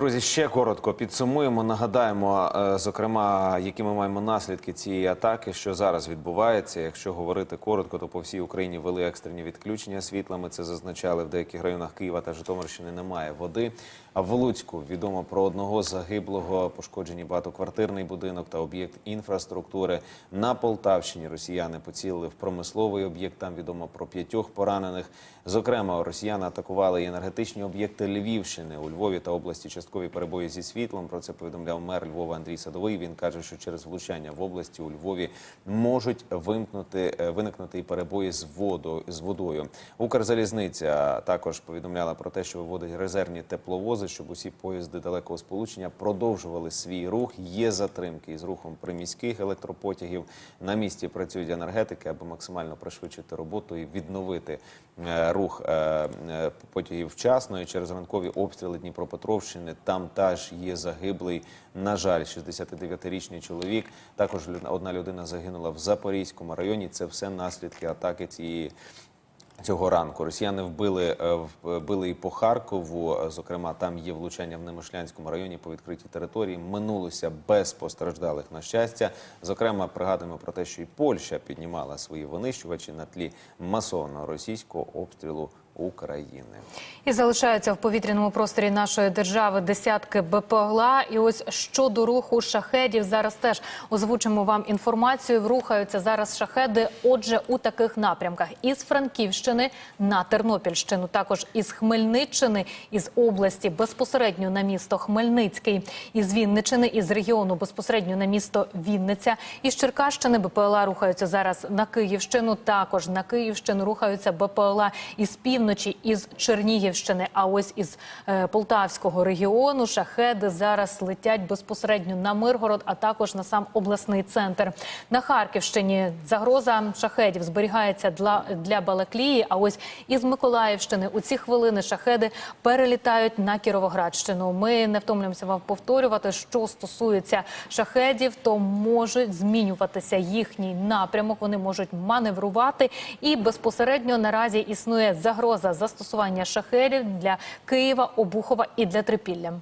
Друзі, ще коротко підсумуємо. Нагадаємо, е, зокрема, які ми маємо наслідки цієї атаки, що зараз відбувається. Якщо говорити коротко, то по всій Україні вели екстрені відключення світла. Ми це зазначали в деяких районах Києва та Житомирщини. Немає води. А в Луцьку відомо про одного загиблого, пошкоджені багатоквартирний будинок та об'єкт інфраструктури. На Полтавщині росіяни поцілили в промисловий об'єкт. Там відомо про п'ятьох поранених. Зокрема, росіяни атакували і енергетичні об'єкти Львівщини у Львові та області. Часткові перебої зі світлом. Про це повідомляв мер Львова Андрій Садовий. Він каже, що через влучання в області у Львові можуть вимкнути е, виникнути і перебої з водою з водою. Укрзалізниця також повідомляла про те, що виводить резервні тепловози, щоб усі поїзди далекого сполучення продовжували свій рух. Є затримки із рухом приміських електропотягів. На місці працюють енергетики, аби максимально пришвидшити роботу і відновити е, рух е, потягів вчасно. І через ранкові обстріли Дніпропетровщини там теж є загиблий. На жаль, 69-річний чоловік. Також одна людина загинула в Запорізькому районі. Це все наслідки атаки цієї. Цього ранку росіяни вбили, е, вбили і по Харкову. Е, Зокрема, там є влучання в Немишлянському районі по відкритій території. Минулося без постраждалих на щастя. Зокрема, пригадуємо про те, що і Польща піднімала свої винищувачі на тлі масового російського обстрілу України. І залишаються в повітряному просторі нашої держави десятки БПЛА. І ось щодо руху шахедів, зараз теж озвучимо вам інформацію. Рухаються зараз шахеди. Отже, у таких напрямках із Франківщини на Тернопільщину, також із Хмельниччини, із області безпосередньо на місто Хмельницький, із Вінничини, із регіону безпосередньо на місто Вінниця. Із Черкащини БПЛА рухаються зараз на Київщину. Також на Київщину рухаються БПЛА із півночі, із Чернігівщини. А ось із е, Полтавського регіону шахеди зараз летять безпосередньо на Миргород, а також на сам обласний центр. На Харківщині загроза шахедів зберігається для, для Балаклії. А ось із Миколаївщини у ці хвилини шахеди перелітають на Кіровоградщину. Ми не втомлюємося вам повторювати, що стосується шахедів, то можуть змінюватися їхній напрямок. Вони можуть маневрувати, і безпосередньо наразі існує загроза застосування шахерів для Києва, Обухова і для Трипілля.